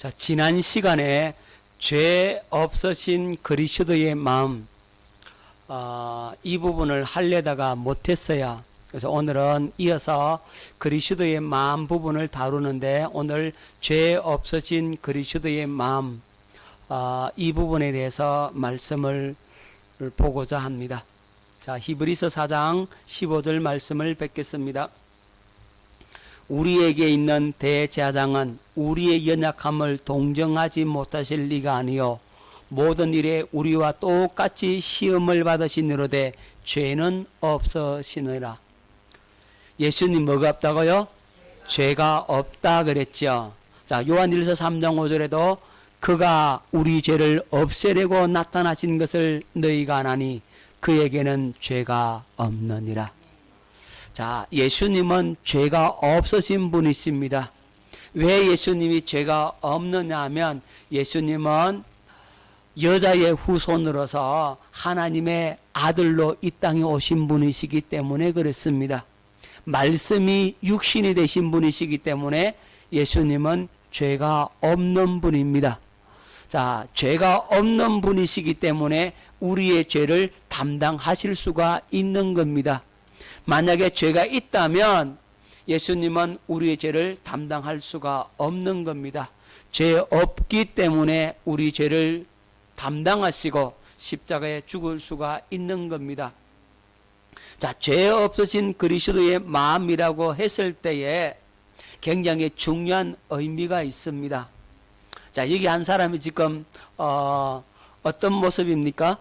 자, 지난 시간에 죄 없으신 그리스도의 마음, 어, 이 부분을 하려다가 못했어요. 그래서 오늘은 이어서 그리스도의 마음 부분을 다루는데 오늘 죄 없으신 그리스도의 마음, 어, 이 부분에 대해서 말씀을 보고자 합니다. 자, 히브리서 4장 15절 말씀을 뵙겠습니다. 우리에게 있는 대제사장은 우리의 연약함을 동정하지 못하실 리가 아니요 모든 일에 우리와 똑같이 시험을 받으시느로되 죄는 없으시느라 예수님 뭐가 없다고요? 죄가 없다 그랬죠. 자, 요한일서 3장 5절에도 그가 우리 죄를 없애려고 나타나신 것을 너희가 아나니 그에게는 죄가 없느니라. 자, 예수님은 죄가 없으신 분이십니다. 왜 예수님이 죄가 없느냐 하면 예수님은 여자의 후손으로서 하나님의 아들로 이 땅에 오신 분이시기 때문에 그렇습니다. 말씀이 육신이 되신 분이시기 때문에 예수님은 죄가 없는 분입니다. 자, 죄가 없는 분이시기 때문에 우리의 죄를 담당하실 수가 있는 겁니다. 만약에 죄가 있다면 예수님은 우리의 죄를 담당할 수가 없는 겁니다. 죄 없기 때문에 우리 죄를 담당하시고 십자가에 죽을 수가 있는 겁니다. 자, 죄 없으신 그리스도의 마음이라고 했을 때에 굉장히 중요한 의미가 있습니다. 자, 여기 한 사람이 지금 어, 어떤 모습입니까?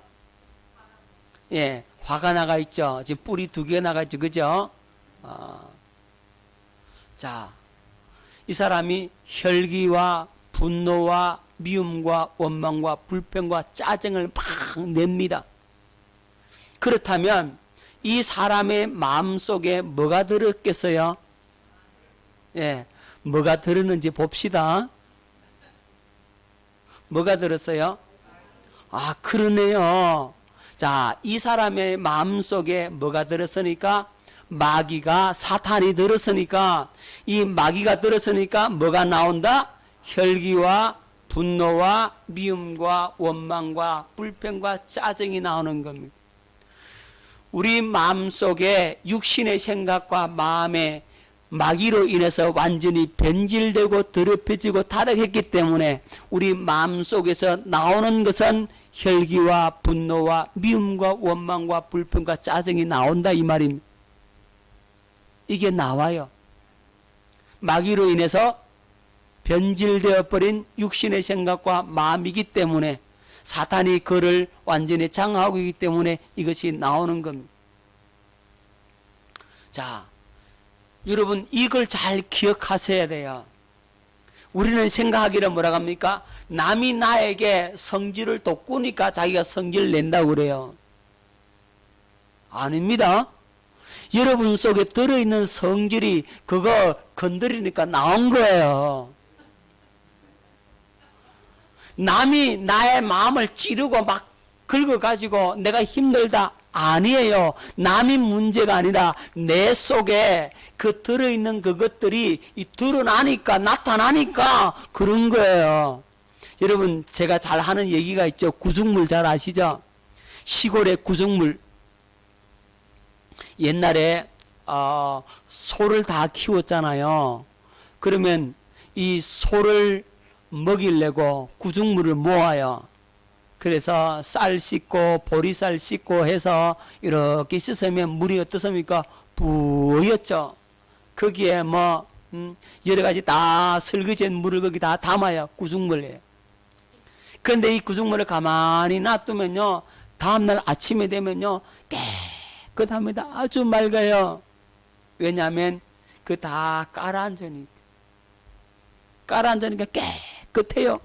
예, 화가 나가 있죠. 지금 뿔이 두개 나가 있죠. 그죠? 어, 자, 이 사람이 혈기와 분노와 미움과 원망과 불평과 짜증을 막 냅니다. 그렇다면 이 사람의 마음 속에 뭐가 들었겠어요? 예, 뭐가 들었는지 봅시다. 뭐가 들었어요? 아, 그러네요. 자, 이 사람의 마음 속에 뭐가 들었으니까? 마귀가, 사탄이 들었으니까, 이 마귀가 들었으니까 뭐가 나온다? 혈기와 분노와 미움과 원망과 불평과 짜증이 나오는 겁니다. 우리 마음 속에 육신의 생각과 마음의 마귀로 인해서 완전히 변질되고 더럽혀지고 타락했기 때문에 우리 마음 속에서 나오는 것은 혈기와 분노와 미움과 원망과 불평과 짜증이 나온다 이 말입니다. 이게 나와요. 마귀로 인해서 변질되어 버린 육신의 생각과 마음이기 때문에 사탄이 그를 완전히 장하고 있기 때문에 이것이 나오는 겁니다. 자, 여러분 이걸 잘 기억하셔야 돼요. 우리는 생각하기를 뭐라 합니까? 남이 나에게 성질을 돋구니까 자기가 성질을 낸다고 그래요. 아닙니다. 여러분 속에 들어있는 성질이 그거 건드리니까 나온 거예요. 남이 나의 마음을 찌르고 막 긁어가지고 내가 힘들다. 아니에요. 남이 문제가 아니라 내 속에 그 들어있는 그것들이 이 드러나니까, 나타나니까 그런 거예요. 여러분, 제가 잘 하는 얘기가 있죠. 구중물 잘 아시죠? 시골의 구중물. 옛날에, 어, 소를 다 키웠잖아요. 그러면 이 소를 먹이려고 구중물을 모아요. 그래서 쌀 씻고 보리쌀 씻고 해서 이렇게 씻으면 물이 어떻습니까? 부였죠. 거기에 뭐 음, 여러 가지 다 설거지한 물을 거기 다 담아요. 구중물에. 그런데 이 구중물을 가만히 놔두면요. 다음날 아침에 되면요. 깨끗합니다. 아주 맑아요. 왜냐하면 그 다 깔아앉으니까. 깔아앉으니까 깨끗해요.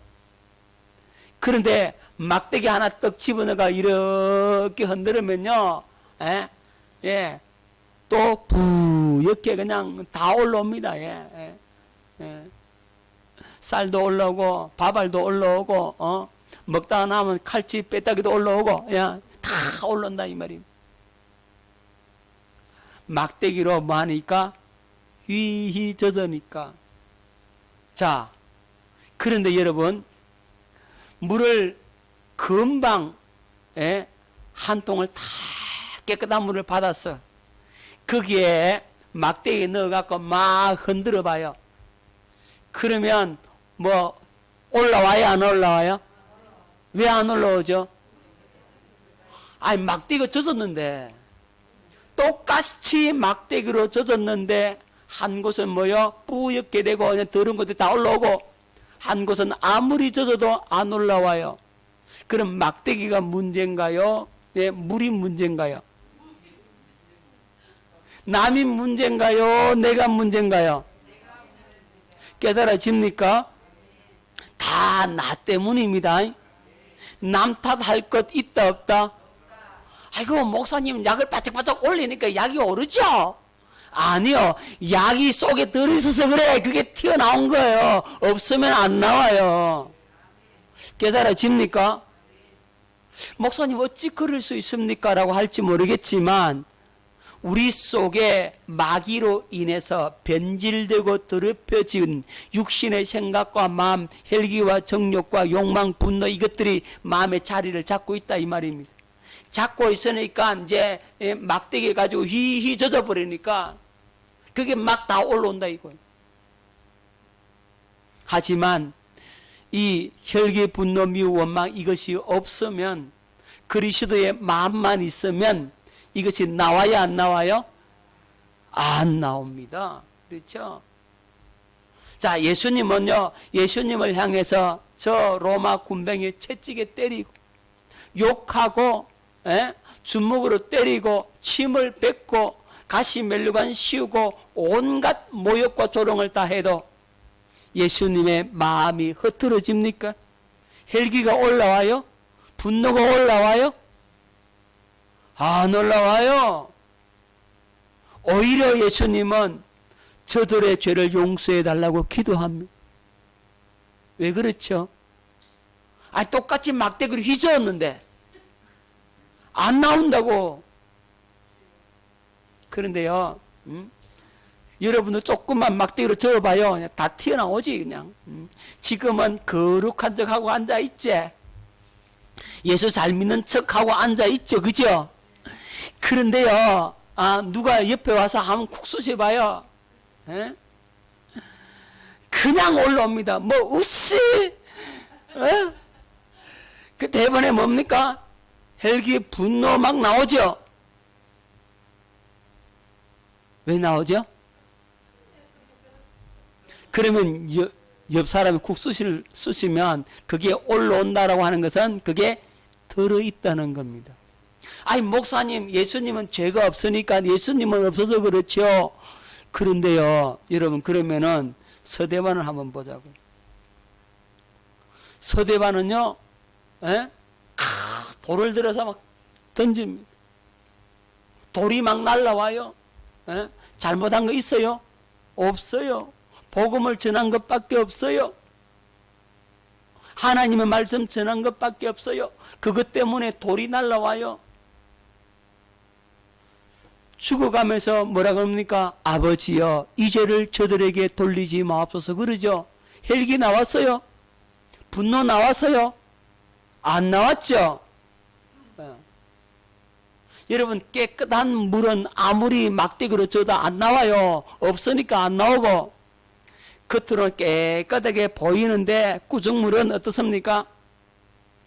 그런데 막대기 하나 떡 집어넣어가 이렇게 흔들으면요, 예, 예, 또 부옇게 그냥 다 올라옵니다. 예, 예, 예. 쌀도 올라오고, 밥알도 올라오고, 어, 먹다가 나면 칼치 빼따기도 올라오고, 예, 다 올라온다, 이 말입니다. 막대기로 뭐 하니까? 휘휘 젖으니까. 자, 그런데 여러분 물을 금방 예, 한 통을 다 깨끗한 물을 받았어. 거기에 막대기 넣어갖고 막 흔들어 봐요. 그러면 뭐 올라와요 안 올라와요? 왜 안 올라오죠? 아니 막대기가 젖었는데 똑같이 막대기로 젖었는데 한 곳은 뭐요? 뿌옇게 되고 그냥 더러운 것들이 다 올라오고 한 곳은 아무리 젖어도 안 올라와요. 그럼 막대기가 문제인가요? 네, 물이 문제인가요? 남이 문제인가요? 내가 문제인가요? 깨달아집니까? 다 나 때문입니다. 남 탓할 것 있다 없다? 아이고 목사님 약을 바짝바짝 올리니까 약이 오르죠? 아니요. 약이 속에 들어있어서 그래. 그게 튀어나온 거예요. 없으면 안 나와요. 깨달아집니까? 목사님 어찌 그럴 수 있습니까? 라고 할지 모르겠지만 우리 속에 마귀로 인해서 변질되고 더럽혀진 육신의 생각과 마음, 혈기와 정욕과 욕망, 분노 이것들이 마음의 자리를 잡고 있다 이 말입니다. 잡고 있으니까 이제 막대기 가지고 휘휘 젖어 버리니까 그게 막 다 올라온다 이거예요. 하지만 이 혈기, 분노, 미움, 원망 이것이 없으면 그리스도의 마음만 있으면 이것이 나와야 안 나와요? 안 나옵니다. 그렇죠? 자, 예수님은요, 예수님을 향해서 저 로마 군병이 채찍에 때리고, 욕하고, 에? 주먹으로 때리고, 침을 뱉고, 가시 멜류관 씌우고, 온갖 모욕과 조롱을 다 해도 예수님의 마음이 흐트러집니까? 헬기가 올라와요? 분노가 올라와요? 안 올라와요. 오히려 예수님은 저들의 죄를 용서해 달라고 기도합니다. 왜 그렇죠? 아, 똑같이 막대기로 휘저었는데 안 나온다고. 그런데요, 음? 여러분도 조금만 막대기로 저어봐요. 다 튀어나오지 그냥. 음? 지금은 거룩한 척하고 앉아 있지. 예수 잘 믿는 척하고 앉아 있죠, 그죠? 그런데요, 아, 누가 옆에 와서 한번 쿡 쑤셔봐요. 에? 그냥 올라옵니다. 뭐, 으씨! 에? 그 대본에 뭡니까? 헬기 분노 막 나오죠? 왜 나오죠? 그러면 옆, 옆 사람이 쿡 쑤실, 쑤시면 그게 올라온다라고 하는 것은 그게 들어있다는 겁니다. 아니 목사님 예수님은 죄가 없으니까 예수님은 없어서 그렇죠. 그런데요 여러분 그러면은 서대반을 한번 보자고. 서대반은요 에? 아, 돌을 들어서 막 던집니다. 돌이 막 날라와요. 에? 잘못한 거 있어요? 없어요. 복음을 전한 것밖에 없어요. 하나님의 말씀 전한 것밖에 없어요. 그것 때문에 돌이 날라와요. 죽어가면서 뭐라 그럽니까? 아버지여, 이 죄를 저들에게 돌리지 마옵소서. 그러죠? 헬기 나왔어요? 분노 나왔어요? 안 나왔죠? 어. 여러분, 깨끗한 물은 아무리 막대기로 줘도 안 나와요. 없으니까 안 나오고, 겉으로 깨끗하게 보이는데, 구정물은 어떻습니까?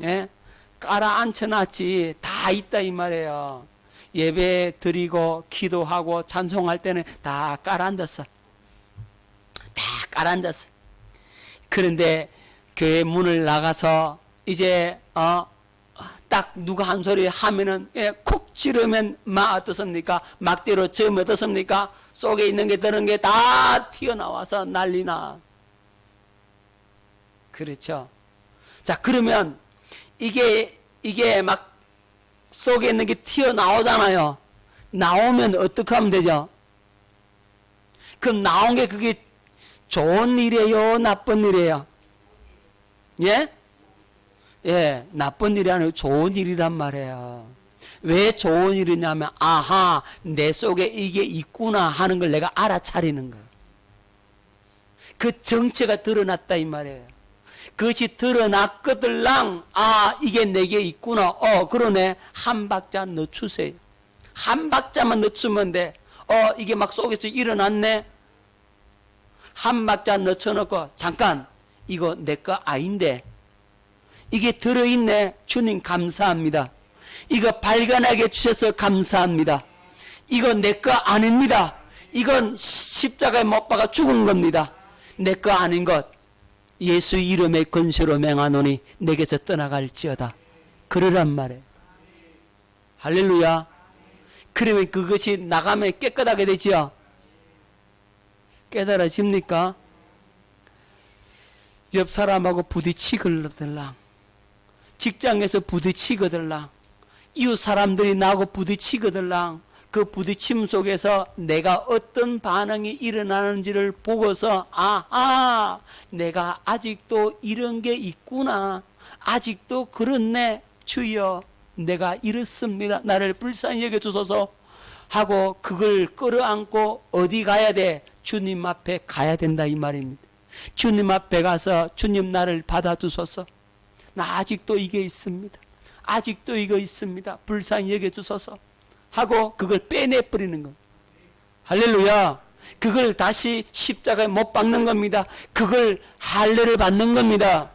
예? 깔아 앉혀놨지. 다 있다, 이 말이에요. 예배 드리고 기도하고 찬송할 때는 다 깔아앉았어. 다 깔아앉았어. 그런데 교회 문을 나가서 이제 어 딱 누가 한 소리 하면은 예, 콕 지르면 막 어떻습니까? 막대로 점 어떻습니까? 속에 있는 게 드는 게 다 튀어나와서 난리나. 그렇죠. 자 그러면 이게 이게 막 속에 있는 게 튀어나오잖아요. 나오면 어떻게 하면 되죠? 그럼 나온 게 그게 좋은 일이에요? 나쁜 일이에요? 예? 예, 나쁜 일이 아니고 좋은 일이란 말이에요. 왜 좋은 일이냐면, 아하, 내 속에 이게 있구나 하는 걸 내가 알아차리는 거예요. 그 정체가 드러났다 이 말이에요. 그것이 드러났거들랑 아 이게 내게 있구나. 어 그러네. 한 박자 넣어주세요. 한 박자만 넣어주면 돼 어 이게 막 속에서 일어났네. 한 박자 넣어놓고 잠깐 이거 내 거 아닌데. 이게 들어있네. 주님 감사합니다 이거 발견하게 주셔서 감사합니다 이거 내거 아닙니다 이건 십자가에 못 박아 죽은 겁니다 내 거 아닌 것 예수 이름의 건세로 맹하노니 내게서 떠나갈지어다. 그러란 말이에요. 할렐루야. 그러면 그것이 나가면 깨끗하게 되지요. 깨달아집니까? 옆 사람하고 부딪히거들랑 직장에서 부딪히거들랑 이웃 사람들이 나하고 부딪히거들랑 그 부딪힘 속에서 내가 어떤 반응이 일어나는지를 보고서 아아 내가 아직도 이런 게 있구나. 아직도 그렇네. 주여 내가 이렇습니다. 나를 불쌍히 여겨 주소서 하고 그걸 끌어안고 어디 가야 돼? 주님 앞에 가야 된다 이 말입니다. 주님 앞에 가서 주님 나를 받아 주소서. 나 아직도 이게 있습니다 아직도 이거 있습니다 불쌍히 여겨 주소서 하고 그걸 빼내 버리는 겁니다. 할렐루야. 그걸 다시 십자가에 못 박는 겁니다. 그걸 할례를 받는 겁니다.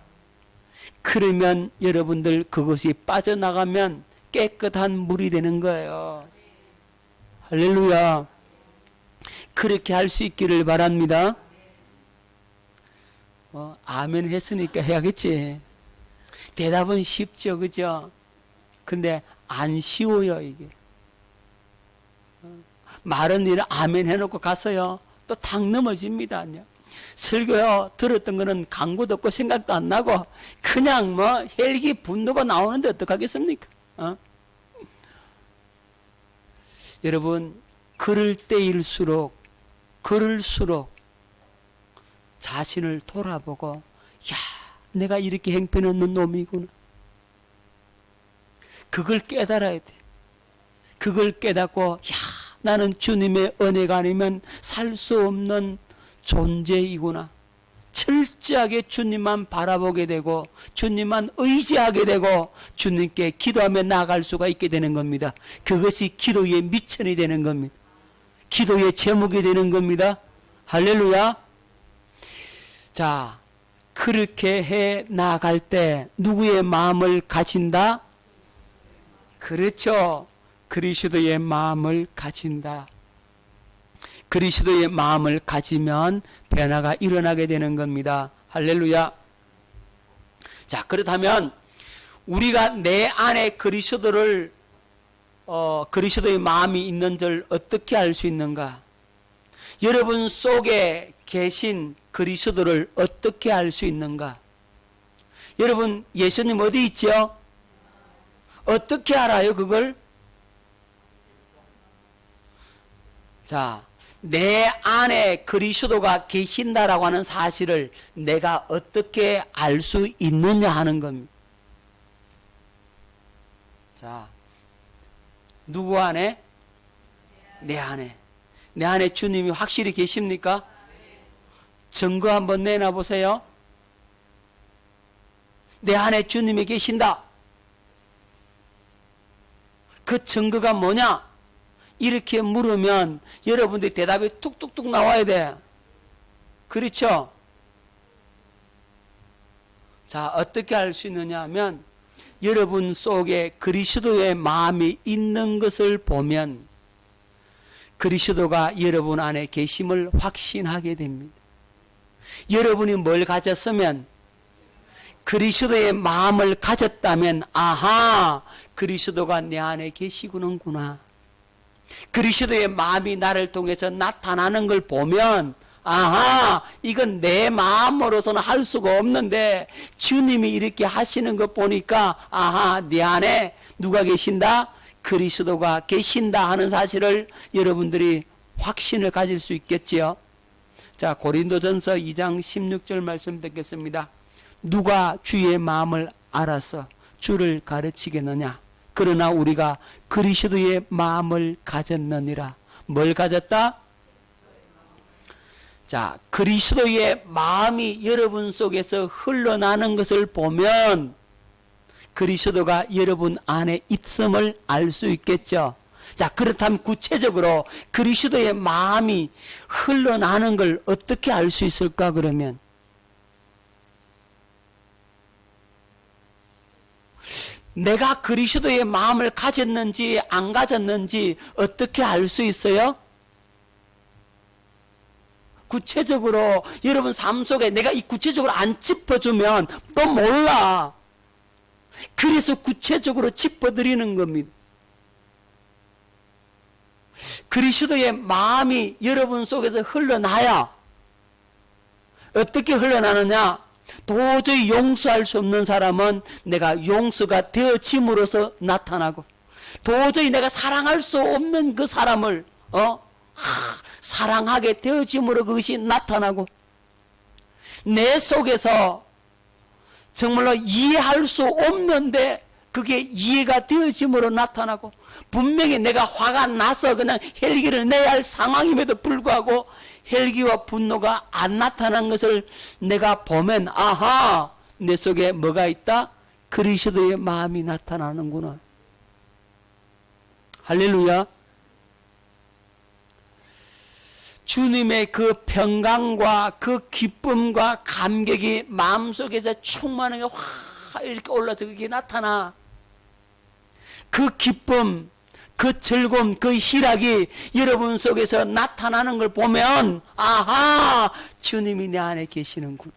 그러면 여러분들 그것이 빠져나가면 깨끗한 물이 되는 거예요. 할렐루야. 그렇게 할 수 있기를 바랍니다. 어, 아멘 했으니까 해야겠지. 대답은 쉽죠, 그죠? 근데 안 쉬워요, 이게. 말은 일 아멘 해놓고 갔어요. 또 탁 넘어집니다. 설교요 들었던 거는 강구도 없고 생각도 안 나고 그냥 뭐 헬기 분노가 나오는데 어떡하겠습니까? 어? 여러분 그럴 때일수록 그럴수록 자신을 돌아보고 야 내가 이렇게 행편없는 놈이구나. 그걸 깨달아야 돼. 그걸 깨닫고 야 나는 주님의 은혜가 아니면 살 수 없는 존재이구나. 철저하게 주님만 바라보게 되고 주님만 의지하게 되고 주님께 기도하며 나아갈 수가 있게 되는 겁니다. 그것이 기도의 미천이 되는 겁니다. 기도의 제목이 되는 겁니다. 할렐루야. 자, 그렇게 해 나아갈 때 누구의 마음을 가진다? 그렇죠. 그리스도의 마음을 가진다. 그리스도의 마음을 가지면 변화가 일어나게 되는 겁니다. 할렐루야. 자, 그렇다면 우리가 내 안에 그리스도를 어, 그리스도의 마음이 있는 줄 어떻게 알 수 있는가? 여러분 속에 계신 그리스도를 어떻게 알 수 있는가? 여러분 예수님 어디 있죠? 어떻게 알아요 그걸? 자, 내 안에 그리스도가 계신다라고 하는 사실을 내가 어떻게 알 수 있느냐 하는 겁니다. 자, 누구 안에? 내 안에. 내 안에 주님이 확실히 계십니까? 증거 한번 내놔 보세요. 내 안에 주님이 계신다. 그 증거가 뭐냐? 이렇게 물으면 여러분들이 대답이 뚝뚝뚝 나와야 돼. 그렇죠? 자, 어떻게 알 수 있느냐 하면 여러분 속에 그리스도의 마음이 있는 것을 보면 그리스도가 여러분 안에 계심을 확신하게 됩니다. 여러분이 뭘 가졌으면 그리스도의 마음을 가졌다면 아하 그리스도가 내 안에 계시구는구나. 그리스도의 마음이 나를 통해서 나타나는 걸 보면 아하 이건 내 마음으로서는 할 수가 없는데 주님이 이렇게 하시는 것 보니까 아하 내 안에 누가 계신다? 그리스도가 계신다 하는 사실을 여러분들이 확신을 가질 수 있겠지요? 자 고린도전서 2장 16절 말씀 듣겠습니다 누가 주의 마음을 알아서 주를 가르치겠느냐 그러나 우리가 그리스도의 마음을 가졌느니라 뭘 가졌다 자, 그리스도의 마음이 여러분 속에서 흘러나는 것을 보면 그리스도가 여러분 안에 있음을 알 수 있겠죠. 자, 그렇다면 구체적으로 그리스도의 마음이 흘러나는 걸 어떻게 알 수 있을까, 그러면? 내가 그리스도의 마음을 가졌는지 안 가졌는지 어떻게 알 수 있어요? 구체적으로 여러분 삶 속에 내가 이 구체적으로 안 짚어주면 또 몰라. 그래서 구체적으로 짚어드리는 겁니다. 그리스도의 마음이 여러분 속에서 흘러나야 어떻게 흘러나느냐? 도저히 용서할 수 없는 사람은 내가 용서가 되어짐으로써 나타나고 도저히 내가 사랑할 수 없는 그 사람을 어? 하, 사랑하게 되어짐으로 그것이 나타나고 내 속에서 정말로 이해할 수 없는데 그게 이해가 되어짐으로 나타나고 분명히 내가 화가 나서 그냥 헬기를 내야 할 상황임에도 불구하고 헬기와 분노가 안 나타난 것을 내가 보면 아하 내 속에 뭐가 있다? 그리스도의 마음이 나타나는구나. 할렐루야. 주님의 그 평강과 그 기쁨과 감격이 마음속에서 충만하게 확 이렇게 올라서 그게 나타나. 그 기쁨, 그 즐거움, 그 희락이 여러분 속에서 나타나는 걸 보면 아하 주님이 내 안에 계시는구나.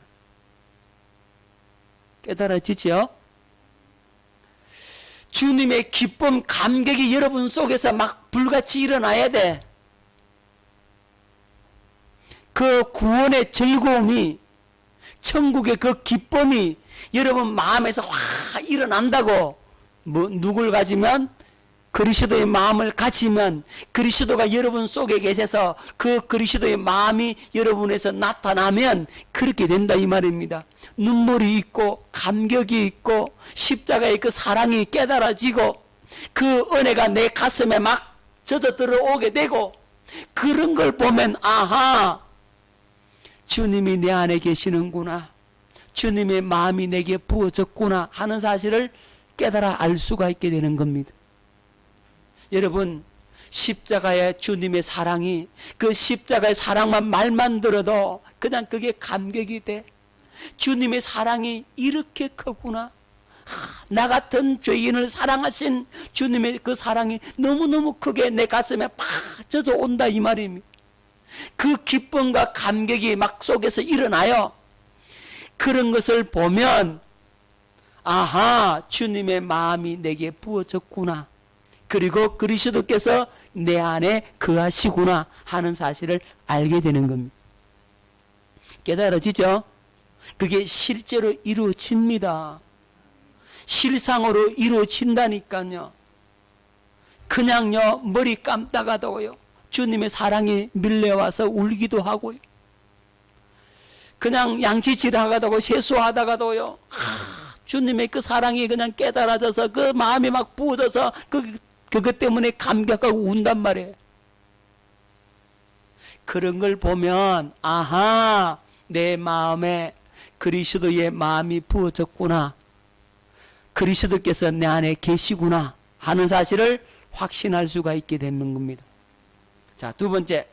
깨달아지죠? 주님의 기쁨, 감격이 여러분 속에서 막 불같이 일어나야 돼. 그 구원의 즐거움이 천국의 그 기쁨이 여러분 마음에서 확 일어난다고 뭐 누굴 가지면 그리스도의 마음을 가지면 그리스도가 여러분 속에 계셔서 그 그리스도의 마음이 여러분에서 나타나면 그렇게 된다 이 말입니다. 눈물이 있고 감격이 있고 십자가의 그 사랑이 깨달아지고 그 은혜가 내 가슴에 막 젖어 들어오게 되고 그런 걸 보면 아하 주님이 내 안에 계시는구나. 주님의 마음이 내게 부어졌구나 하는 사실을 깨달아 알 수가 있게 되는 겁니다. 여러분, 십자가의 주님의 사랑이 그 십자가의 사랑만 말만 들어도 그냥 그게 감격이 돼. 주님의 사랑이 이렇게 크구나. 하, 나 같은 죄인을 사랑하신 주님의 그 사랑이 너무너무 크게 내 가슴에 팍 젖어 온다 이 말입니다. 그 기쁨과 감격이 막 속에서 일어나요. 그런 것을 보면 아하 주님의 마음이 내게 부어졌구나. 그리고 그리스도께서 내 안에 거하시구나 하는 사실을 알게 되는 겁니다. 깨달아지죠? 그게 실제로 이루어집니다. 실상으로 이루어진다니까요. 그냥요 머리 감다가도요 주님의 사랑이 밀려와서 울기도 하고요. 그냥 양치질 하다가도 세수하다가도요. 아, 주님의 그 사랑이 그냥 깨달아져서 그 마음이 막 부어져서 그 그것 때문에 감격하고 운단 말이에요. 그런 걸 보면 아하 내 마음에 그리스도의 마음이 부어졌구나. 그리스도께서 내 안에 계시구나 하는 사실을 확신할 수가 있게 되는 겁니다. 자, 두 번째.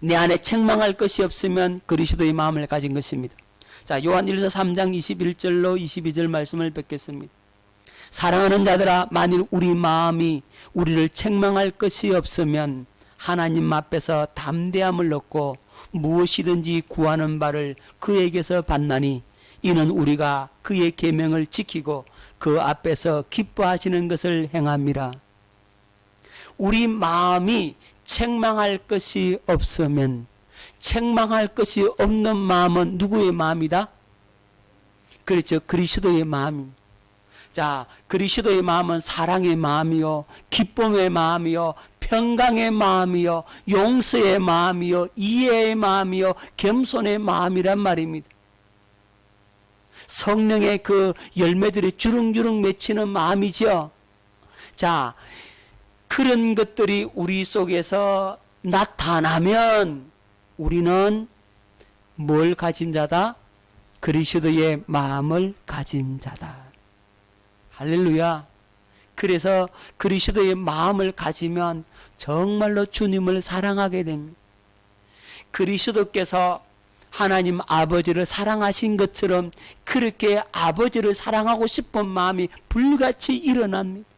내 안에 책망할 것이 없으면 그리스도의 마음을 가진 것입니다. 자, 요한 1서 3장 21절로 22절 말씀을 뵙겠습니다. 사랑하는 자들아 만일 우리 마음이 우리를 책망할 것이 없으면 하나님 앞에서 담대함을 얻고 무엇이든지 구하는 바를 그에게서 받나니 이는 우리가 그의 계명을 지키고 그 앞에서 기뻐하시는 것을 행함이라. 우리 마음이 책망할 것이 없으면 책망할 것이 없는 마음은 누구의 마음이다? 그렇죠. 그리스도의 마음입니다. 자, 그리스도의 마음은 사랑의 마음이요, 기쁨의 마음이요, 평강의 마음이요, 용서의 마음이요, 이해의 마음이요, 겸손의 마음이란 말입니다. 성령의 그 열매들이 주릉주릉 맺히는 마음이죠. 자, 그런 것들이 우리 속에서 나타나면 우리는 뭘 가진 자다? 그리스도의 마음을 가진 자다. 할렐루야. 그래서 그리스도의 마음을 가지면 정말로 주님을 사랑하게 됩니다. 그리스도께서 하나님 아버지를 사랑하신 것처럼 그렇게 아버지를 사랑하고 싶은 마음이 불같이 일어납니다.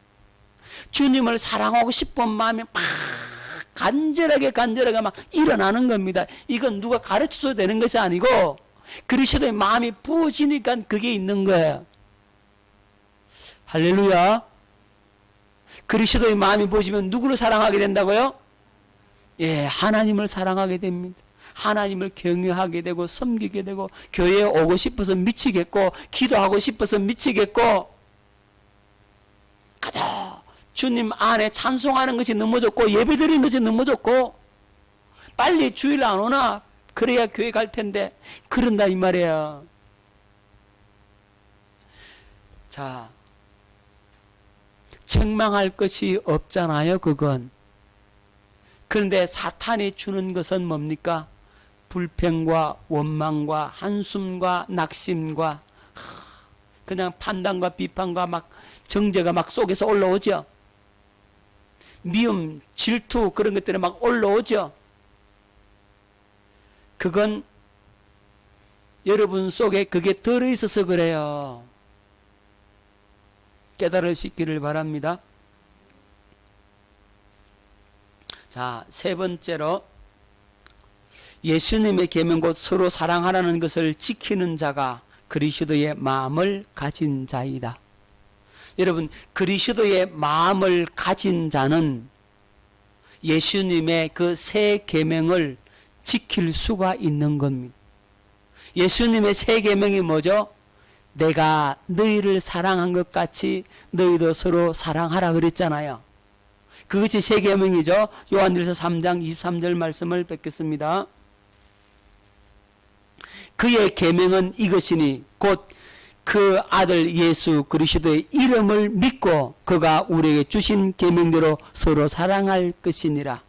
주님을 사랑하고 싶은 마음이 막 간절하게 간절하게 막 일어나는 겁니다. 이건 누가 가르쳐줘야 되는 것이 아니고 그리스도의 마음이 부어지니까 그게 있는 거예요. 할렐루야. 그리스도의 마음이 부어지면 누구를 사랑하게 된다고요? 예, 하나님을 사랑하게 됩니다. 하나님을 경외하게 되고 섬기게 되고 교회에 오고 싶어서 미치겠고 기도하고 싶어서 미치겠고 가자 주님 안에 찬송하는 것이 너무 좋고 예배드리는 것이 너무 좋고 빨리 주일 안 오나 그래야 교회 갈 텐데 그런다 이 말이에요. 자 책망할 것이 없잖아요 그건 그런데 사탄이 주는 것은 뭡니까? 불평과 원망과 한숨과 낙심과 그냥 판단과 비판과 막 정죄가 막 속에서 올라오죠. 미움, 질투 그런 것들이 막 올라오죠. 그건 여러분 속에 그게 들어 있어서 그래요. 깨달으시기를 바랍니다. 자, 세 번째로 예수님의 계명 곧 서로 사랑하라는 것을 지키는 자가 그리스도의 마음을 가진 자이다. 여러분, 그리스도의 마음을 가진 자는 예수님의 그 세 계명을 지킬 수가 있는 겁니다. 예수님의 세 계명이 뭐죠? 내가 너희를 사랑한 것 같이 너희도 서로 사랑하라 그랬잖아요. 그것이 세 계명이죠. 요한일서 3장 23절 말씀을 뵙겠습니다. 그의 계명은 이것이니 곧 그 아들 예수 그리스도의 이름을 믿고 그가 우리에게 주신 계명대로 서로 사랑할 것이니라.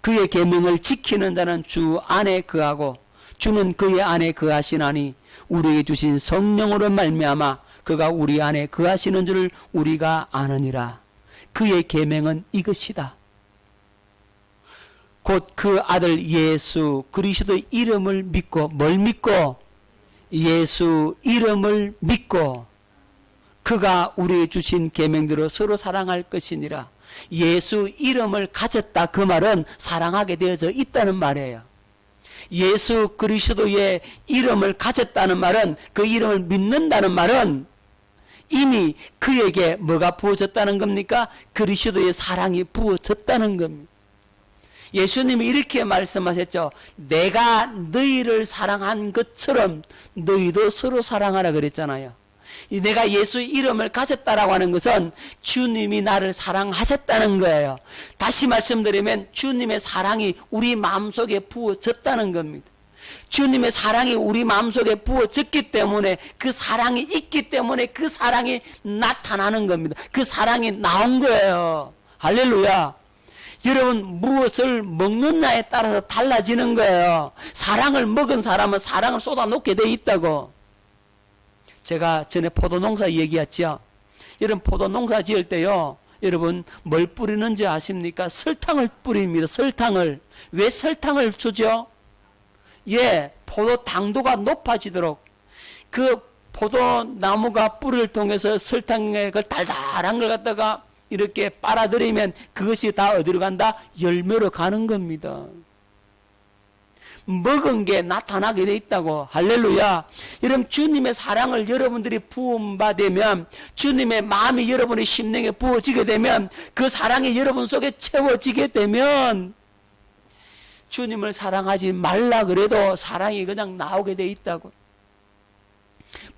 그의 계명을 지키는 자는 주 안에 거하고 주는 그의 안에 거하시나니 우리에게 주신 성령으로 말미암아 그가 우리 안에 거하시는 줄을 우리가 아느니라. 그의 계명은 이것이다. 곧 그 아들 예수 그리스도의 이름을 믿고 뭘 믿고 예수 이름을 믿고 그가 우리에게 주신 계명대로 서로 사랑할 것이니라. 예수 이름을 가졌다 그 말은 사랑하게 되어져 있다는 말이에요. 예수 그리스도의 이름을 가졌다는 말은 그 이름을 믿는다는 말은 이미 그에게 뭐가 부어졌다는 겁니까? 그리스도의 사랑이 부어졌다는 겁니다. 예수님이 이렇게 말씀하셨죠. 내가 너희를 사랑한 것처럼 너희도 서로 사랑하라 그랬잖아요. 이 내가 예수 이름을 가졌다라고 하는 것은 주님이 나를 사랑하셨다는 거예요. 다시 말씀드리면 주님의 사랑이 우리 마음속에 부어졌다는 겁니다. 주님의 사랑이 우리 마음속에 부어졌기 때문에 그 사랑이 있기 때문에 그 사랑이 나타나는 겁니다. 그 사랑이 나온 거예요. 할렐루야. 여러분 무엇을 먹느냐에 따라서 달라지는 거예요. 사랑을 먹은 사람은 사랑을 쏟아놓게 돼 있다고. 제가 전에 포도 농사 얘기했죠. 여러분 포도 농사 지을 때요. 여러분 뭘 뿌리는지 아십니까? 설탕을 뿌립니다. 설탕을. 왜 설탕을 주죠? 예, 포도 당도가 높아지도록 그 포도 나무가 뿌리를 통해서 설탕의 그 달달한 걸 갖다가 이렇게 빨아들이면 그것이 다 어디로 간다? 열매로 가는 겁니다. 먹은 게 나타나게 돼 있다고. 할렐루야. 여러분, 주님의 사랑을 여러분들이 부음받으면, 주님의 마음이 여러분의 심령에 부어지게 되면, 그 사랑이 여러분 속에 채워지게 되면, 주님을 사랑하지 말라 그래도 사랑이 그냥 나오게 돼 있다고.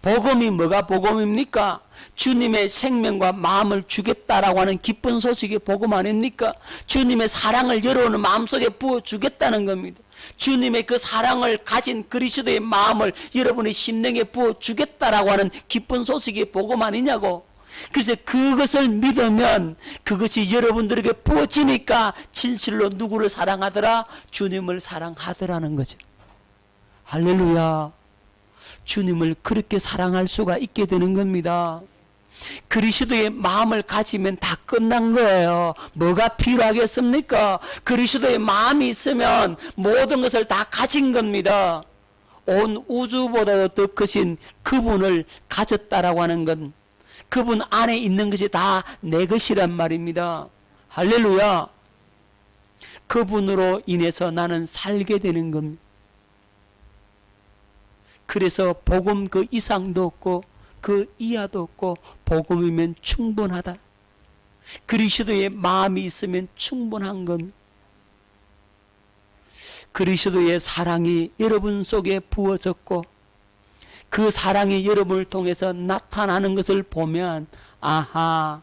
복음이 뭐가 복음입니까? 주님의 생명과 마음을 주겠다라고 하는 기쁜 소식이 복음 아닙니까? 주님의 사랑을 여러분의 마음속에 부어 주겠다는 겁니다. 주님의 그 사랑을 가진 그리스도의 마음을 여러분의 심령에 부어 주겠다라고 하는 기쁜 소식이 복음 아니냐고. 그래서 그것을 믿으면 그것이 여러분들에게 부어지니까 진실로 누구를 사랑하더라? 주님을 사랑하더라는 거죠. 할렐루야. 주님을 그렇게 사랑할 수가 있게 되는 겁니다. 그리스도의 마음을 가지면 다 끝난 거예요. 뭐가 필요하겠습니까? 그리스도의 마음이 있으면 모든 것을 다 가진 겁니다. 온 우주보다도 더 크신 그분을 가졌다라고 하는 건 그분 안에 있는 것이 다 내 것이란 말입니다. 할렐루야. 그분으로 인해서 나는 살게 되는 겁니다. 그래서 복음 그 이상도 없고 그 이하도 없고 복음이면 충분하다. 그리스도의 마음이 있으면 충분한 겁니다. 그리스도의 사랑이 여러분 속에 부어졌고 그 사랑이 여러분을 통해서 나타나는 것을 보면 아하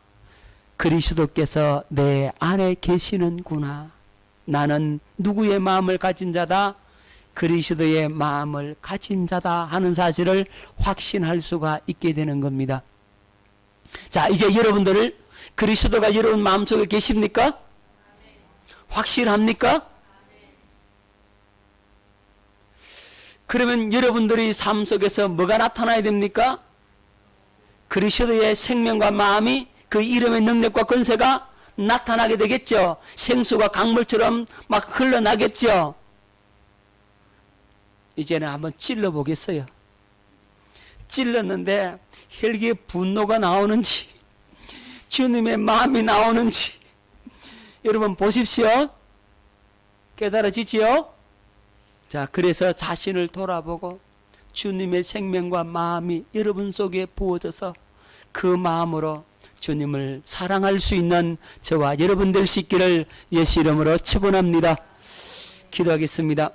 그리스도께서 내 안에 계시는구나. 나는 누구의 마음을 가진 자다? 그리스도의 마음을 가진 자다 하는 사실을 확신할 수가 있게 되는 겁니다. 자, 이제 여러분들 그리스도가 여러분 마음속에 계십니까? 확실합니까? 그러면 여러분들의 삶 속에서 뭐가 나타나야 됩니까? 그리스도의 생명과 마음이 그 이름의 능력과 권세가 나타나게 되겠죠. 생수가 강물처럼 막 흘러나겠죠. 이제는 한번 찔러 보겠어요. 찔렀는데 혈기의 분노가 나오는지 주님의 마음이 나오는지 여러분 보십시오. 깨달아지지요? 자, 그래서 자신을 돌아보고 주님의 생명과 마음이 여러분 속에 부어져서 그 마음으로 주님을 사랑할 수 있는 저와 여러분 될 수 있기를 예수 이름으로 축원합니다. 기도하겠습니다.